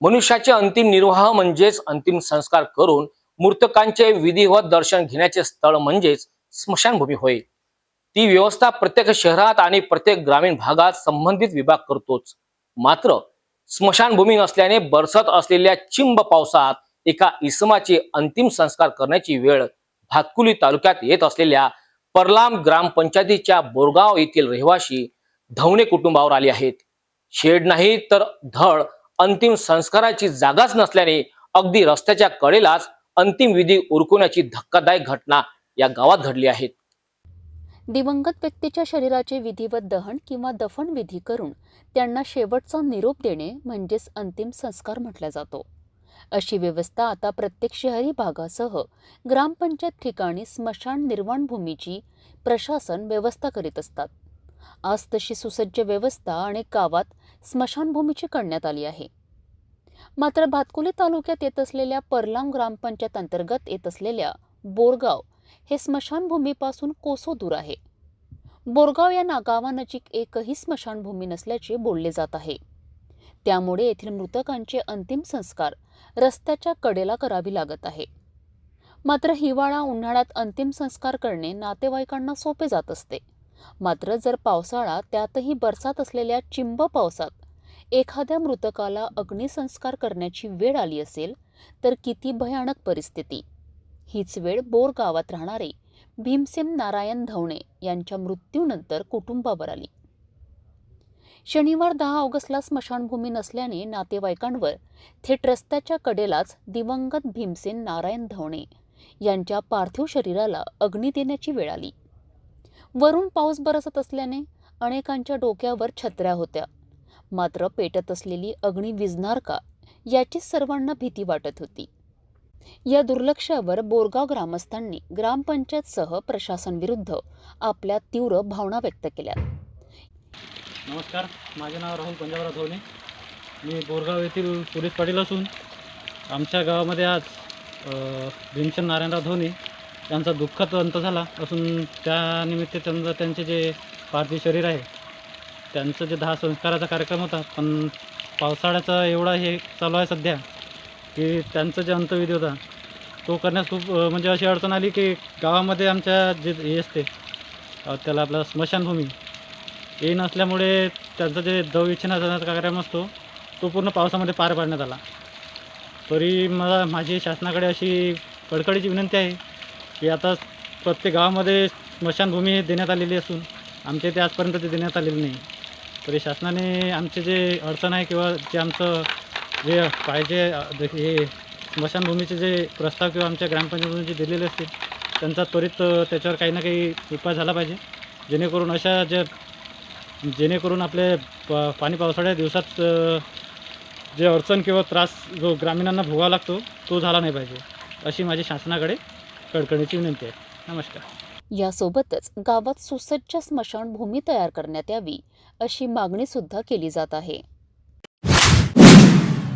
मनुष्याचे अंतिम निर्वाह म्हणजेच अंतिम संस्कार करून मृतकांचे विधिवत दर्शन घेण्याचे स्थळ म्हणजेच स्मशानभूमी होय. ती व्यवस्था प्रत्येक शहरात आणि प्रत्येक ग्रामीण भागात संबंधित विभाग करतोच. मात्र स्मशानभूमी नसल्याने बरसत असलेल्या चिंब पावसात एका इसमाचे अंतिम संस्कार करण्याची वेळ भातकुली तालुक्यात येत असलेल्या परलाम ग्रामपंचायतीच्या बोरगाव येथील रहिवासी धवणे कुटुंबावर आली आहेत. शेड नाही तर धड अंतिम संस्काराची जागाच नसल्याने अगदी रस्त्याच्या कडेलाच अंतिम विधी उरकवण्याची धक्कादायक घटना या गावात घडली आहे. दिवंगत व्यक्तीच्या शरीराचे विधिवत दहन किंवा दफन विधी करून त्यांना शेवटचा निरोप देणे म्हणजेच अंतिम संस्कार म्हटला जातो. अशी व्यवस्था आता प्रत्येक शहरी भागासह ग्रामपंचायत ठिकाणी स्मशान निर्माणभूमीची प्रशासन व्यवस्था करीत असतात. आज तशी सुसज्ज व्यवस्था अनेक गावात स्मशानभूमीची करण्यात आली आहे. मात्र भातकुली तालुक्यात येत असलेल्या परलाम ग्रामपंचायत अंतर्गत येत असलेल्या बोरगाव हे स्मशानभूमीपासून कोसो दूर आहे. बोरगाव या नागावानजीक एकही स्मशानभूमी नसल्याचे बोलले जात आहे. त्यामुळे येथील मृतकांचे अंतिम संस्कार रस्त्याच्या कडेला करावी लागत आहे. मात्र हिवाळा उन्हाळ्यात अंतिम संस्कार करणे नातेवाईकांना सोपे जात असते. मात्र जर पावसाळा त्यातही बरसात असलेल्या चिंब पावसात एखाद्या मृतकाला अग्निसंस्कार करण्याची वेळ आली असेल तर किती भयानक परिस्थिती. हीच वेळ बोर गावात राहणारे भीमसेन नारायण धवणे यांच्या मृत्यूनंतर कुटुंबावर आली. शनिवार दहा ऑगस्टला स्मशानभूमी नसल्याने नातेवाईकांवर थेट रस्त्याच्या कडेलाच दिवंगत भीमसेन नारायण धवणे यांच्या पार्थिव शरीराला अग्नी देण्याची वेळ आली. वरून पाऊस बरसत असल्याने अनेकांच्या डोक्यावर छत्र्या होत्या. मात्र पेटत असलेली अग्नी विझणार का याची सर्वांना भीती वाटत होती. या दुर्लक्षावर बोरगाव ग्रामस्थांनी ग्रामपंचायतसह प्रशासनविरुद्ध आपल्या तीव्र भावना व्यक्त केल्या. नमस्कार माझे नाव राहुल पंजाबराव धोने. मी बोरगाव येथील पोलीस पाटील असून आमच्या गावामध्ये आज भीमचंद नारायणराव धोनी यांचा दुःखद अंत झाला असून त्यानिमित्त त्यांचं त्यांचे जे पार्थिव शरीर आहे त्यांचं जे दहा संस्काराचा कार्यक्रम होता पण पावसाळ्याचा एवढा हे चालू आहे सध्या की त्यांचं जे अंतविधी होता तो करण्यास खूप म्हणजे अशी अडचण आली की गावामध्ये आमच्या जे हे असते त्याला आपला स्मशानभूमी हे नसल्यामुळे त्यांचा जे दव कार्यक्रम असतो तो पूर्ण पावसामध्ये पार पाडण्यात आला. तरी मला माझी शासनाकडे अशी कडकडीची विनंती आहे की आता प्रत्येक गावामध्ये स्मशानभूमी हे देण्यात आलेली असून आमच्या इथे आजपर्यंत ते देण्यात आलेली नाही. तरी शासनाने आमचे जे अडचण आहे किंवा जे आमचं जे पाहिजे हे स्मशानभूमीचे जे प्रस्ताव किंवा आमच्या ग्रामपंचायतीने जे दिलेले असतील त्यांचा त्वरित त्याच्यावर काही ना काही उपाय झाला पाहिजे. जेणेकरून अशा ज्या जेणेकरून आपले प पाणी पावसाळ्या दिवसात जे अडचण किंवा त्रास जो ग्रामीणांना भोगावा लागतो तो झाला नाही पाहिजे अशी माझी शासनाकडे कडकडीची विनंती आहे. नमस्कार. यासोबतच गावात सुसज्ज स्मशानभूमी तयार करण्यात यावी अशी मागणी सुद्धा केली जात आहे.